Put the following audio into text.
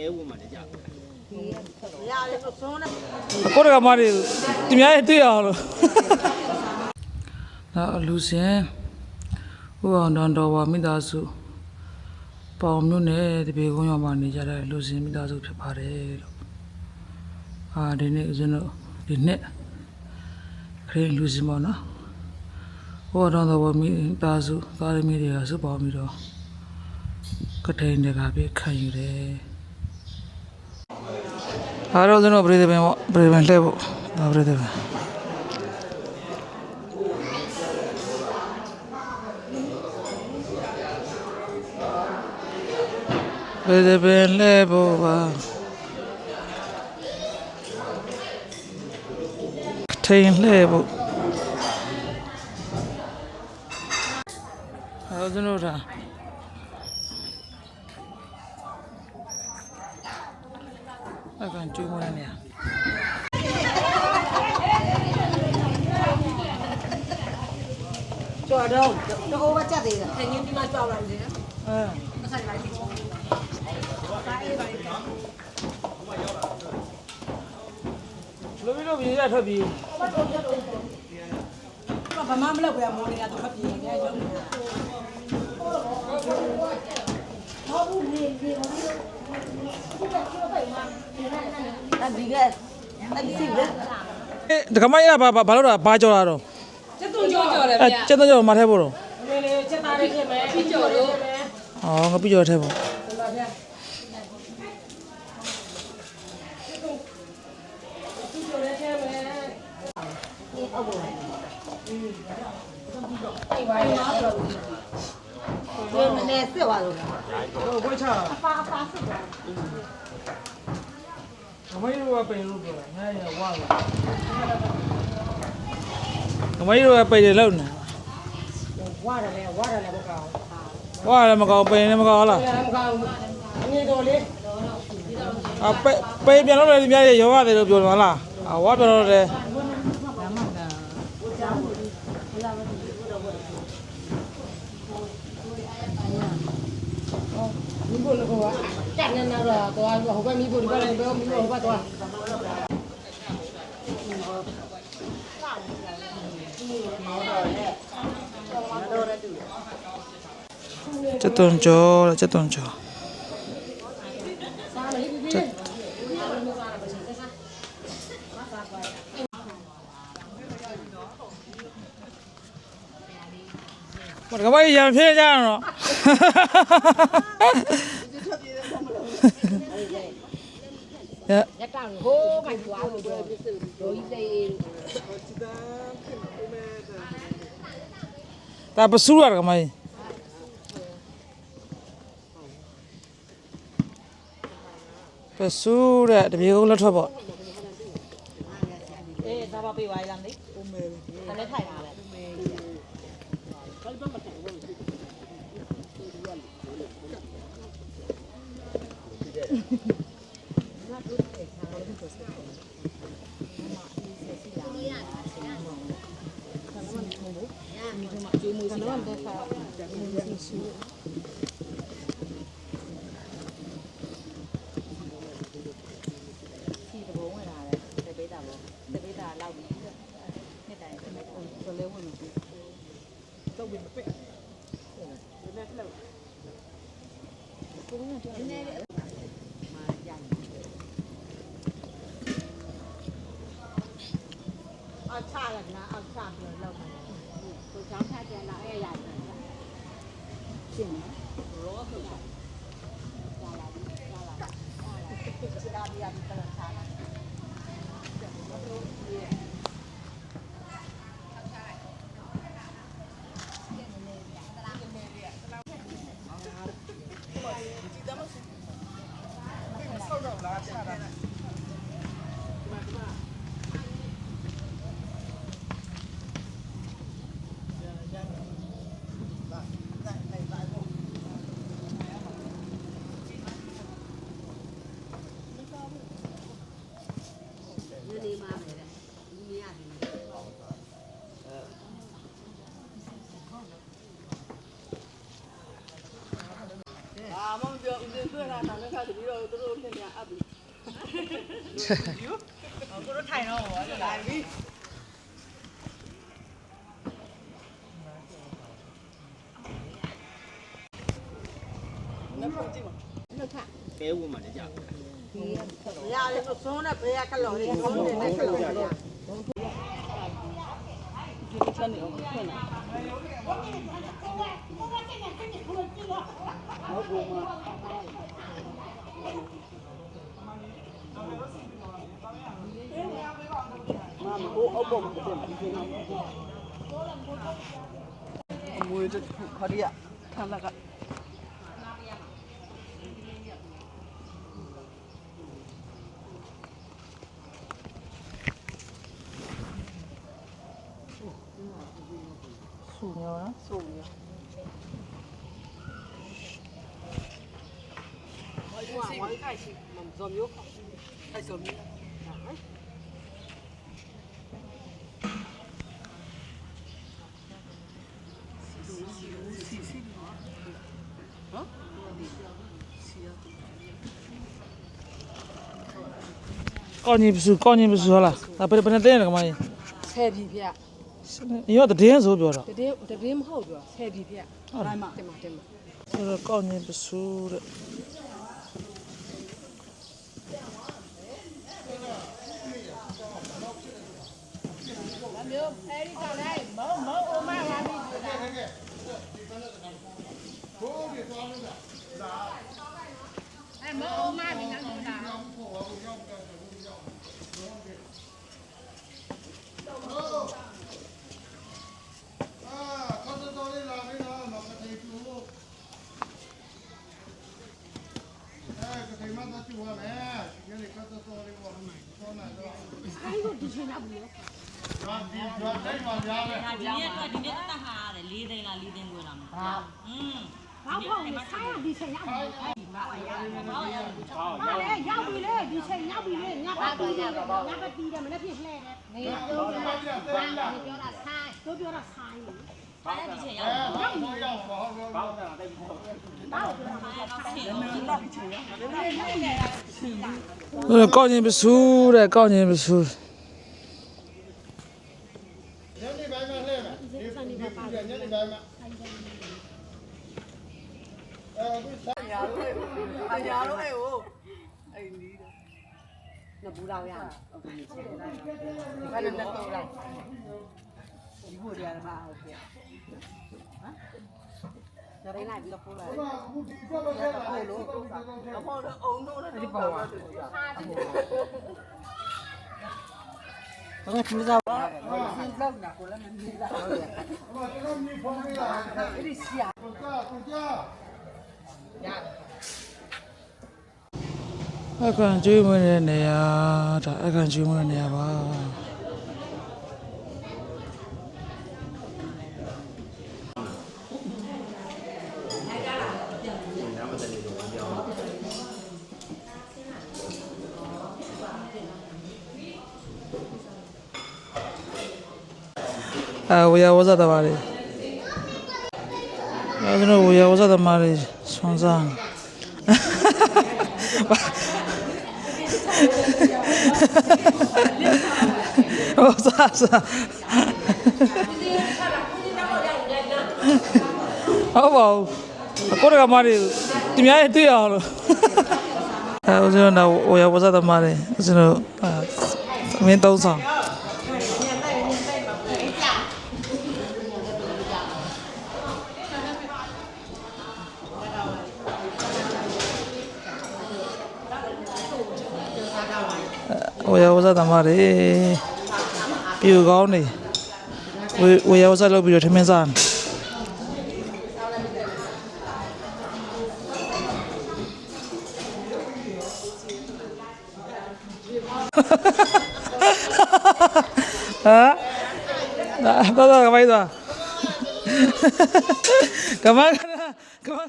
ပဲဝမှလည်းကြာတယ်ကိုရကမားတွေသူများရဲ့တွေ့အောင်လို့နောက်လူစင်ဥအောင်တော်တော်ပါမိသားစုပေါင်မြို့နယ်တပေကုန်းရွာမှာနေကြတဲ့လူစင်မိသားစုဖြစ်ပါတယ်လို့အာဒီနေ့ဦးဇင်းတို့ဒီနေ့ခရင်လူစင်ပေါ့နော်ဥအောင်တော်တော်ပါမိသားစုသားသမီးတွေကစုပေါင်းပြီးတော့ကထိန်တွေကပြခံယူတယ် အားလုံးကျွန်တော်ပြည်တယ်ပင်ပေါ့ပြည်ပင်လှည့်ဖို့ဒါပြည်တယ်ပင်ပြည်တယ်ပင်လှည့်ဖို့ပါထိန်လှည့်ဖို့အားလုံးကျွန်တော်ဒါ အကန်ကျွေးမနေရကြော်တော့တော့ဘာချက်သေးတယ်ခင်ဗျဒီမှာကြော်လိုက်တယ်အဲမဆိုင်လိုက်ဘူးလူပြီးတော့ပြည်ရထွက်ပြီးဘာမှမလုပ်ဘူးမော်လေးကတော့ပြေးနေရုံနဲ့အ ဒီကအဒီစီပဲဒကမရဘာဘာလို့တာဘာကြော်တာတော့ကျတုံကြော်ကြော်တယ်အဲကျက်တော့ကြော်မထဲဖို့တော့လေလေချက်သားလေးခင်မယ်ပြီးကြော်လို့အော်ငါပြီးကြော်ထဲဖို့ဒီမနေ့စစ်သွားလို့ဟိုဘွေးချတာပါပါစစ်တာ ငမကြီးတို့ကပိန်လို့ပြောတာငါရဝါလာငမကြီးတို့ကပိန်တယ်လို့နေဝါတယ်လေဝါတယ်လေမကောင်းဝါလည်းမကောင်းပိန်လည်းမကောင်းလားဘူးမကောင်းဘူးအငြိတော်လေးအပိပိန်ပြန်လို့လည်းဒီများရောရတယ်လို့ပြောမှာလားအဝါပြောတော့တယ် မိဖို့လည်းကော တက်နေတော့တော့ဟိုဘက်မိဖို့ဒီဘက်လည်းဘယ်မိဖို့ဟိုဘက်တော့ကျက်သွန်ကြောတဲ့ကျက်သွန်ကြောကျက်မတကမကြီးရံဖြစ်ကြတော့ ရရက်တောင်ဟိုးမှကြွားလို့တော့ဒိုကြီးသေးဒါပစုရတကမကြီးပစုတဲ့တပြေကုန်းလက်ထွက်ပေါ့အေးဒါပါပေးပါလားလေဦးမဲခနဲ့ထိုင်လာ တယ်ินรู้ก็คือ တွေ့တာနာနဲ့ခါတပြီးတော့သူတို့ပြန်ပြန်အပ်ပြီကိုတို့ထိုင်တော့ဘောလာပြီနဖို့ကြည့်မနခပဲဝတ်မှလည်းကြာရတယ်သုံးတဲ့ဘေးကခလုံးလေးသုံးတဲ့ခလုံးလေးဒီချမ်းနေအောင်ဖွင့်လာမမကို အပေါ်မှာပြန်ပြီးနေအမွေးခရီးခန္ဓာကဆူညောနော်ဆိုရ ဝိုင်းဝိုင်းခိုင်စီမဇော်မျိုးအဲ့ဆိုမျိုးကောင်းကြီးပစုကောင်းကြီးပစုဟုတ်လားဒါဘယ်ဘယ်နဲ့တင်းရကမကြီးဆယ်ပြီဗျရောတည်င်းဆိုပြောတော့တတင်းတတင်း မဟုတ်ဘူးဆယ်ပြီဗျဟုတ်လားတင်မတင်မဆိုတော့ကောင်းကြီးပစုတဲ့မျိုးအဲဒီကလည်းမုံမုံအမလာပြီအဲမုံအမပြီနော်တာ ဒီနေ့တော့ဒီနေ့တတ်ဟာရတယ်၄သိန်းလား၄သိန်းခွဲလားမဟုတ်ဟာอืมဘာဖို့လဲဆိုင်ရဒီချိန်ရောက်ပြီ။ဟာလေရောက်ပြီလေဒီချိန်ရောက်ပြီလေညပတ်တီးတယ်ညပတ်တီးတယ်မနေ့ဖြစ်လှဲတယ်။နေပြောတာဆိုင်ပြောတာဆိုင်တို့ပြောတာဆိုင်လေ ဘာလဲဒီချိန်ရောက်တော့ဘောရောက်ဘောဘောဘောတာတိုက်ဘော။ဘာလို့ပြောတာတော့ချိန်တော့ဆိုတော့ကောင်းကြီးပစုတဲ့ကောင်းကြီးပစုညနေပိုင်းမှာလှည့်မယ်ဒီစနေပိုင်းညနေပိုင်းမှာအဲဒီဆိုင်ညာလို့အညာလို့အဲဟိုအဲ့နီးတယ်နဘူးတော်ရဟုတ်ကဲ့အဲ့ဒါနဲ့တော့လာ ဒီဘိုးရမှာဟုတ်ကဲ့ဟမ်ဒါရင်းလိုက်ပြီးတော့ပို့လာတယ်အခုဒီကွက်လို့ခဲ့တာလေအဖေအုံတော့လည်းဒီပေါ်ပါဘာကထူးစားဒီလောက်နာကိုလည်းမနေလာဟုတ်ရဲ့အမကျွန်တော်မြေဖုန်းလေးလာအဲ့ဒီစီယာကိုကြာကိုကြာအခန့်ကျွေးမွေးတဲ့နေရာဒါအခန့်ကျွေးမွေးတဲ့နေရာပါ အဲဝေယဝဇတ်တပါလေအဲကျွန်တော်ဝေယဝဇတ်တမာလေဆွမ်းစား Oh, sa sa. ဟုတ်ပါဘူးအကိုရကမားတွေသူများရဲ့တွေ့ရအောင်လို့အဲဦးဇင်းတို့ဟိုရဝဇတ်သမားတွေဦးဇင်းတို့အဲမင်းသုံးဆောင် ဟိုရဝဇတ်သမားတွေပြူကောင်းနေဝေဝေရဝဇတ်လုပ်ပြီးတော့ထမင်းစားနေ hả đó đó đó cái máy rồi cảm ơn cảm ơn